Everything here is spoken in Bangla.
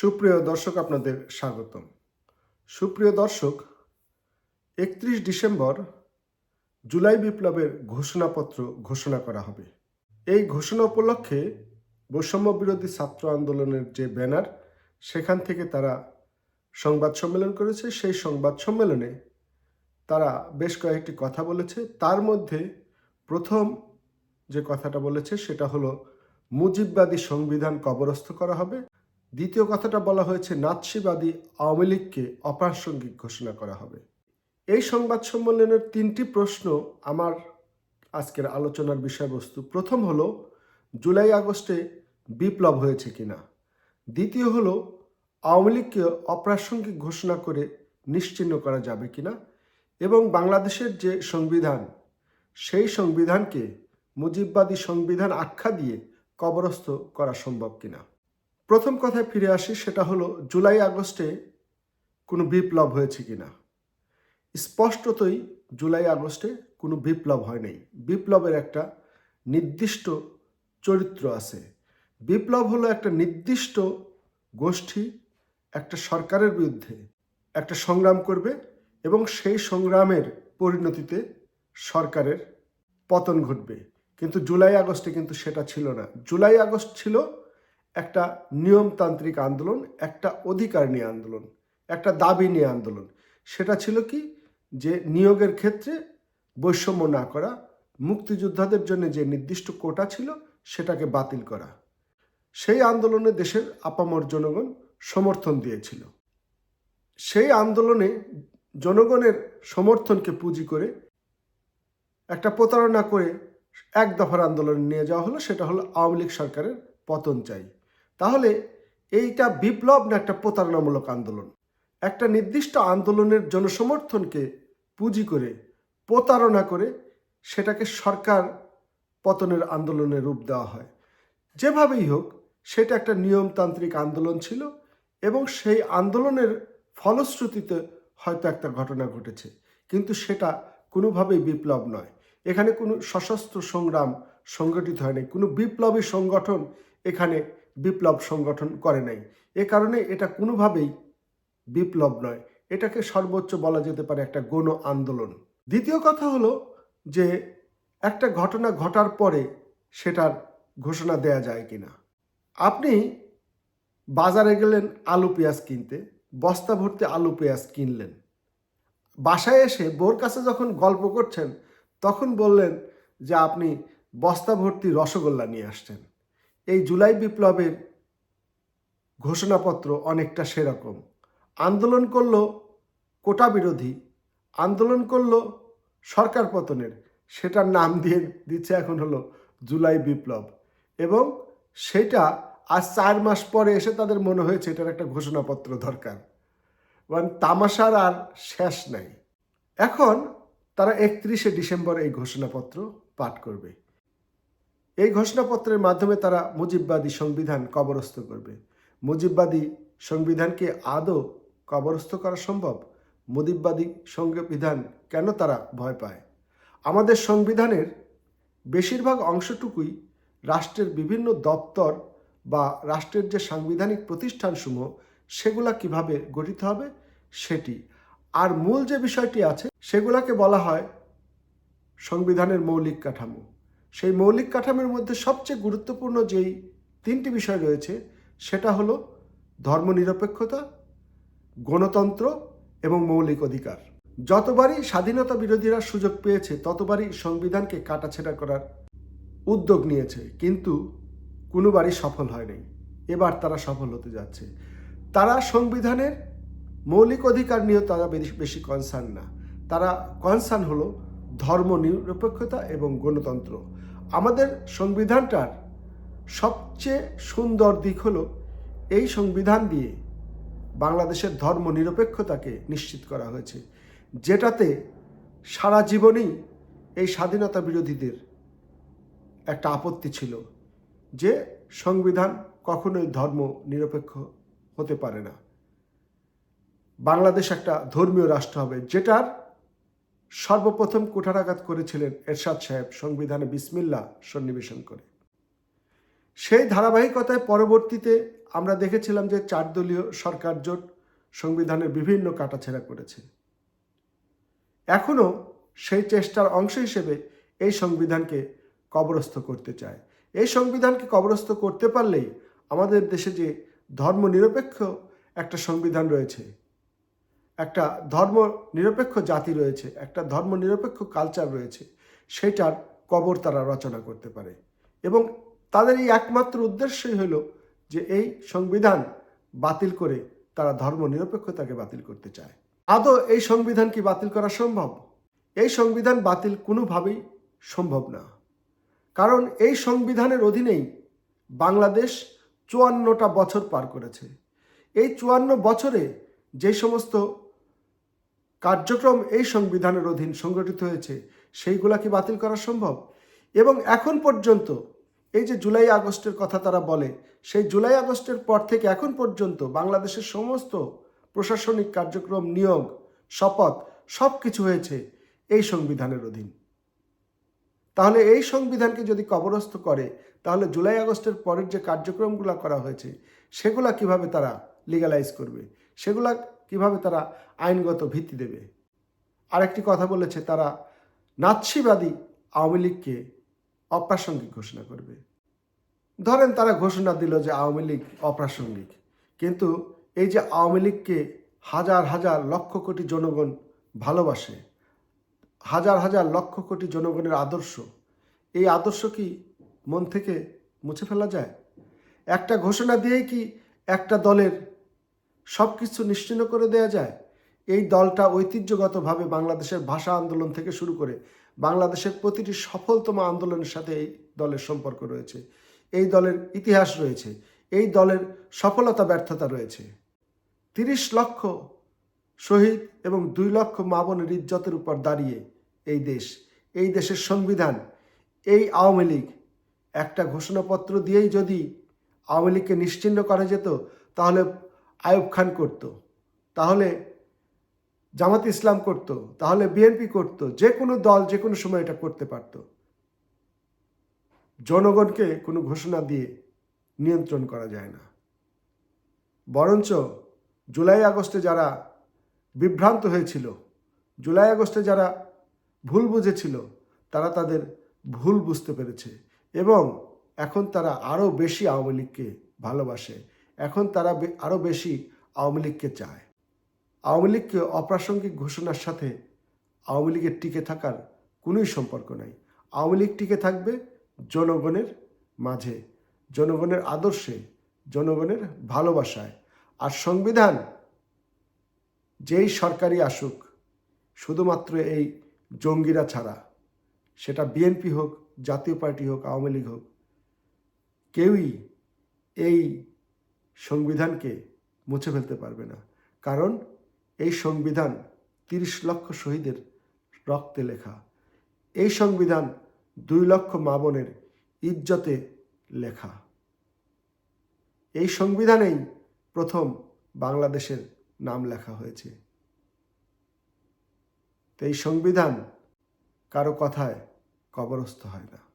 সুপ্রিয় দর্শক, আপনাদের স্বাগতম। সুপ্রিয় দর্শক, একত্রিশ ডিসেম্বর জুলাই বিপ্লবের ঘোষণাপত্র ঘোষণা করা হবে। এই ঘোষণা উপলক্ষে বৈষম্য বিরোধী ছাত্র আন্দোলনের যে ব্যানার, সেখান থেকে তারা সংবাদ সম্মেলন করেছে। সেই সংবাদ সম্মেলনে তারা বেশ কয়েকটি কথা বলেছে। তার মধ্যে প্রথম যে কথাটা বলেছে, সেটা হলো, মুজিববাদী সংবিধান কবরস্থ করা হবে। দ্বিতীয় কথাটা বলা হয়েছে, নাৎসিবাদী আওয়ামী লীগকে অপ্রাসঙ্গিক ঘোষণা করা হবে। এই সংবাদ সম্মেলনের তিনটি প্রশ্ন আমার আজকের আলোচনার বিষয়বস্তু। প্রথম হলো, জুলাই আগস্টে বিপ্লব হয়েছে কিনা? দ্বিতীয় হলো, আওয়ামী লীগকে অপ্রাসঙ্গিক ঘোষণা করে নিশ্চিহ্ন করা যাবে কিনা? এবং বাংলাদেশের যে সংবিধান, সেই সংবিধানকে মুজিববাদী সংবিধান আখ্যা দিয়ে কবরস্থ করা সম্ভব কিনা? প্রথম কথায় ফিরে আসি, সেটা হলো, জুলাই, আগস্টে কোনো বিপ্লব হয়েছে কিনা? স্পষ্টতই জুলাই, আগস্টে কোনো বিপ্লব হয় নাই। বিপ্লবের একটা নির্দিষ্ট চরিত্র আছে। বিপ্লব হলো একটা নির্দিষ্ট গোষ্ঠী, একটা সরকারের বিরুদ্ধে একটা সংগ্রাম করবে এবং সেই সংগ্রামের পরিণতিতে সরকারের পতন ঘটবে। কিন্তু জুলাই, আগস্টে কিন্তু সেটা ছিল না। জুলাই, আগস্ট ছিল একটা নিয়মতান্ত্রিক আন্দোলন, একটা অধিকার নিয়ে আন্দোলন, একটা দাবি নিয়ে আন্দোলন। সেটা ছিল কি? যে নিয়োগের ক্ষেত্রে বৈষম্য না করা, মুক্তিযোদ্ধাদের জন্য যে নির্দিষ্ট কোটা ছিল সেটাকে বাতিল করা। সেই আন্দোলনে দেশের আপামর জনগণ সমর্থন দিয়েছিল। সেই আন্দোলনে জনগণের সমর্থনকে পুঁজি করে একটা প্রতারণা করে এক দফার আন্দোলনে নিয়ে যাওয়া হলো, সেটা হলো আওয়ামী লীগ সরকারের পতন চাই। তাহলে এইটা বিপ্লব না একটা প্রতারণামূলক আন্দোলন? একটা নির্দিষ্ট আন্দোলনের জনসমর্থনকে পুঁজি করে, প্রতারণা করে সেটাকে সরকার পতনের আন্দোলনে রূপ দেওয়া হয়। যেভাবেই হোক, সেটা একটা নিয়মতান্ত্রিক আন্দোলন ছিল এবং সেই আন্দোলনের ফলশ্রুতিতে হয়তো একটা ঘটনা ঘটেছে। কিন্তু সেটা কোনোভাবেই বিপ্লব নয়। এখানে কোনো সশস্ত্র সংগ্রাম সংগঠিত হয়নি। কোনো বিপ্লবী সংগঠন এখানে বিপ্লব সংগঠন করে নাই। এ কারণে এটা কোনোভাবেই বিপ্লব নয়। এটাকে সর্বোচ্চ বলা যেতে পারে একটা গণ আন্দোলন। দ্বিতীয় কথা হলো যে একটা ঘটনা ঘটার পরে সেটার ঘোষণা দেয়া যায় কি না আপনি বাজারে গেলেন আলু পেঁয়াজ কিনতে, বস্তা ভর্তি আলু পেঁয়াজ কিনলেন। বাসায় এসে বোর কাছে যখন গল্প করছেন, তখন বললেন যে আপনি বস্তা ভর্তি রসগোল্লা নিয়ে আসছেন। এই জুলাই বিপ্লবের ঘোষণাপত্র অনেকটা সেরকম। আন্দোলন করল কোটা বিরোধী, আন্দোলন করল সরকার পতনের, সেটার নাম দিয়ে দিচ্ছে এখন হলো জুলাই বিপ্লব। এবং সেটা আজ চার মাস পরে এসে তাদের মনে হয়েছে এটার একটা ঘোষণাপত্র দরকার। মানে তামাশার আর শেষ নাই। এখন তারা একত্রিশে ডিসেম্বর এই ঘোষণাপত্র পাঠ করবে। এই ঘোষণাপত্রের মাধ্যমে তারা মুজিববাদী সংবিধান কবরস্থ করবে। মুজিববাদী সংবিধানকে আদৌ কবরস্থ করা সম্ভব? মুজিববাদী সংবিধান কেন তারা ভয় পায়? আমাদের সংবিধানের বেশিরভাগ অংশটুকুই রাষ্ট্রের বিভিন্ন দপ্তর বা রাষ্ট্রের যে সাংবিধানিক প্রতিষ্ঠানসমূহ, সেগুলা কীভাবে গঠিত হবে সেটি। আর মূল যে বিষয়টি আছে, সেগুলাকে বলা হয় সংবিধানের মৌলিক কাঠামো। সেই মৌলিক কাঠামোর মধ্যে সবচেয়ে গুরুত্বপূর্ণ যেই তিনটি বিষয় রয়েছে, সেটা হলো ধর্মনিরপেক্ষতা, গণতন্ত্র এবং মৌলিক অধিকার। যতবারই স্বাধীনতা বিরোধীরা সুযোগ পেয়েছে, ততবারই সংবিধানকে কাটাছেড়া করার উদ্যোগ নিয়েছে, কিন্তু কোনোবারই সফল হয়নি। এবার তারা সফল হতে যাচ্ছে। তারা সংবিধানের মৌলিক অধিকার নিয়ে তারা বেশি কনসার্ন না। তারা কনসার্ন হলো ধর্ম নিরপেক্ষতা এবং গণতন্ত্র। আমাদের সংবিধানটার সবচেয়ে সুন্দর দিক হলো এই সংবিধান দিয়ে বাংলাদেশের ধর্ম নিরপেক্ষতাকে নিশ্চিত করা হয়েছে, যেটাতে সারা জীবনেই এই স্বাধীনতা বিরোধীদের একটা আপত্তি ছিল যে সংবিধান কখনোই ধর্ম নিরপেক্ষ হতে পারে না। বাংলাদেশ একটা ধর্মীয় রাষ্ট্র হবে, যেটার সর্বপ্রথম কুঠারাঘাত করেছিলেন এরশাদ সাহেব সংবিধানে বিসমিল্লা সন্নিবেশন করে। সেই ধারাবাহিকতায় পরবর্তীতে আমরা দেখেছিলাম যে চার দলীয় সরকার জোট সংবিধানের বিভিন্ন কাটাছেড়া করেছে। এখনও সেই চেষ্টার অংশ হিসেবে এই সংবিধানকে কবরস্থ করতে চায়। এই সংবিধানকে কবরস্থ করতে পারলেই আমাদের দেশে যে ধর্মনিরপেক্ষ একটা সংবিধান রয়েছে একটা ধর্ম নিরপেক্ষ জাতি রয়েছে, একটা ধর্ম নিরপেক্ষ কালচার রয়েছে সেটার কবর তারা রচনা করতে পারে। এবং তাদের এই একমাত্র উদ্দেশ্যই হলো যে এই সংবিধান বাতিল করে তারা ধর্ম নিরপেক্ষতাকে বাতিল করতে চায়। আদৌ এই সংবিধান কি বাতিল করা সম্ভব? এই সংবিধান বাতিল কোনোভাবেই সম্ভব না। কারণ এই সংবিধানের অধীনেই বাংলাদেশ চুয়ান্নটা বছর পার করেছে। এই চুয়ান্ন বছরে যে সমস্ত কার্যক্রম এই সংবিধানের অধীন সংগঠিত হয়েছে, সেইগুলা কি বাতিল করা সম্ভব? এবং এখন পর্যন্ত, এই যে জুলাই আগস্টের কথা তারা বলে, সেই জুলাই আগস্টের পর থেকে এখন পর্যন্ত বাংলাদেশের সমস্ত প্রশাসনিক কার্যক্রম, নিয়োগ, শপথ সব কিছু হয়েছে এই সংবিধানের অধীন। তাহলে এই সংবিধানকে যদি কবরস্থ করে, তাহলে জুলাই আগস্টের পরের যে কার্যক্রমগুলো করা হয়েছে, সেগুলা কীভাবে তারা লিগালাইজ করবে? সেগুলা কীভাবে তারা আইনগত ভিত্তি দেবে? আরেকটি কথা বলেছে, তারা নাৎসিবাদী আওয়ামী লীগকে অপ্রাসঙ্গিক ঘোষণা করবে। ধরেন তারা ঘোষণা দিল যে আওয়ামী লীগ অপ্রাসঙ্গিক, কিন্তু এই যে আওয়ামী লীগকে হাজার হাজার লক্ষ কোটি জনগণ ভালোবাসে, হাজার হাজার লক্ষ কোটি জনগণের আদর্শ, এই আদর্শ কি মন থেকে মুছে ফেলা যায়? একটা ঘোষণা দিয়েই কি একটা দলের সব কিছু নিশ্চিন্ন করে দেয়া যায়। এই দলটা ঐতিহ্যগতভাবে বাংলাদেশের ভাষা আন্দোলন থেকে শুরু করে বাংলাদেশের প্রতিটি সফলতম আন্দোলনের সাথে এই দলের সম্পর্ক রয়েছে। এই দলের ইতিহাস রয়েছে। এই দলের সফলতা, ব্যর্থতা রয়েছে। তিরিশ লক্ষ শহীদ এবং দুই লক্ষ মা বোনের ইজ্জতের উপর দাঁড়িয়ে এই দেশ, এই দেশের সংবিধান, এই আওয়ামী লীগ একটা ঘোষণাপত্র দিয়েই যদি আওয়ামী লীগকে নিশ্চিহ্ন করা যেত, তাহলে আয়ুব খান করত, তাহলে জামাত ইসলাম করত, তাহলে বিএনপি করত, যে কোনো দল যে কোনো সময় এটা করতে পারত। জনগণকে কোনো ঘোষণা দিয়ে নিয়ন্ত্রণ করা যায় না। বরঞ্চ জুলাই আগস্টে যারা বিভ্রান্ত হয়েছিল, জুলাই আগস্টে যারা ভুল বুঝেছিল, তারা তাদের ভুল বুঝতে পেরেছে এবং এখন তারা আরও বেশি আওয়ামী লীগকে ভালোবাসে। এখন তারা আরও বেশি আওয়ামী লীগকে চায়। আওয়ামী লীগকে অপ্রাসঙ্গিক ঘোষণার সাথে আওয়ামী লীগের টিকে থাকার কোনোই সম্পর্ক নাই। আওয়ামী লীগ টিকে থাকবে জনগণের মাঝে, জনগণের আদর্শে, জনগণের ভালোবাসায়। আর সংবিধান যেই সরকারি আসুক, শুধুমাত্র এই জঙ্গিরা ছাড়া, সেটা বিএনপি হোক, জাতীয় পার্টি হোক, আওয়ামী লীগ হোক, কেউই এই সংবিধানকে মুছে ফেলতে পারবে না। কারণ এই সংবিধান তিরিশ লক্ষ শহীদের রক্তে লেখা। এই সংবিধান দুই লক্ষ মা বোনের ইজ্জতে লেখা। এই সংবিধানেই প্রথম বাংলাদেশের নাম লেখা হয়েছে। তো এই সংবিধান কারও কথায় কবরস্থ হয় না।